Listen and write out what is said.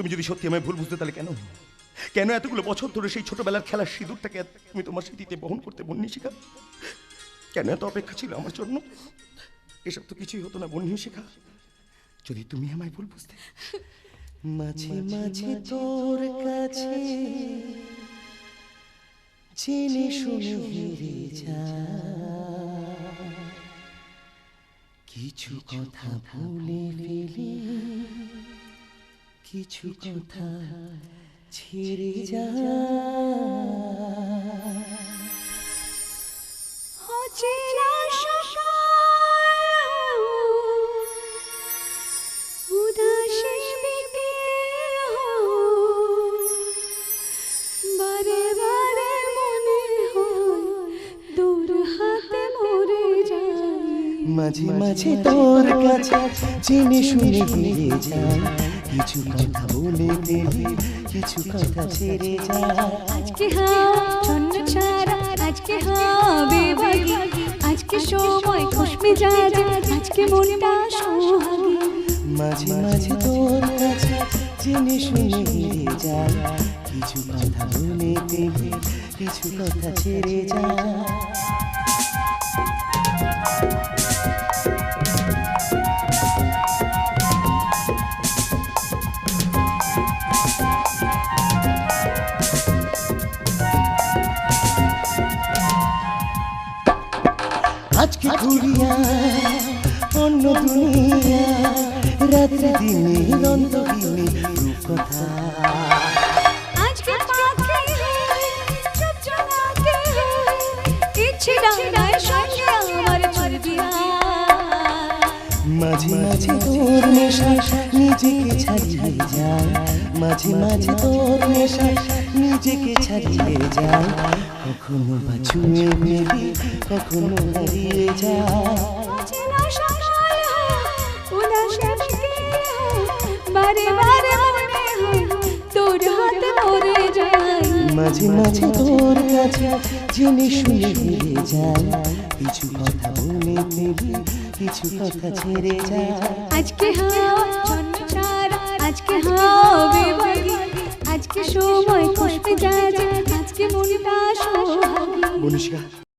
তুমি যদি সত্যি আমায় ভুল বুঝতে তাহলে কেন? কেন এতগুলো বছর ধরে সেই ছোটবেলার খেলার সিঁদুরটাকে তুমি তোমার স্মৃতিতে বহন করতে বন্যিশিখা কেন এত অপেক্ষা ছিল আমার জন্য? এসব তো কিছুই হতো না বন্যিশিখা যদি তুমি আমায় ভুল বুঝতে মাঝে মাঝে তোর কাছে জেনে শুনে হেরে যা। কিছু কথা ভুলে ফেলি। কিছু কথা ছেড়ে যা। হয় মাঝে মাঝে তোর কাছে জেনে শুনে হেরে যায় কিছু কথা বলে কিছু কথা ছেড়ে যা আজকে ছন্ন ছাড়া আজকে হবে আজকে সময় খুশ মেজাজ আজকে মনটা সোহাগী। মাঝে মাঝে তোর কাছে জেনে শুনে হেরে যায়। কিছু কথা বলে দেবে কিছু কথা ছেড়ে যা আজকে ঘুরিয়া অন্য দুনিয়া রাত্রে দিনে রন্ধবিনে রূপকথা। আমার চলবি মাঝে মাঝে তোর নেশা নিজেকে ছাড়িয়ে যায়। মাঝে মাঝে তোর নেশা নিজেকে ছাড়িয়ে যায়। কখনো বা ছুঁয়ে মেলি কখনো হারিয়ে যায়। বারে বারে মাঝে মাঝে তোর কাছে জেনে শুনে হেরে যায় কিছু কথা বলে ফেলি কিছু কথা ছেড়ে যায় আজকে হাওয়া আজকে হবে বাগি আজকে সময় খুশবে যায় আজকে মনটা সোহাগী বনিশিকা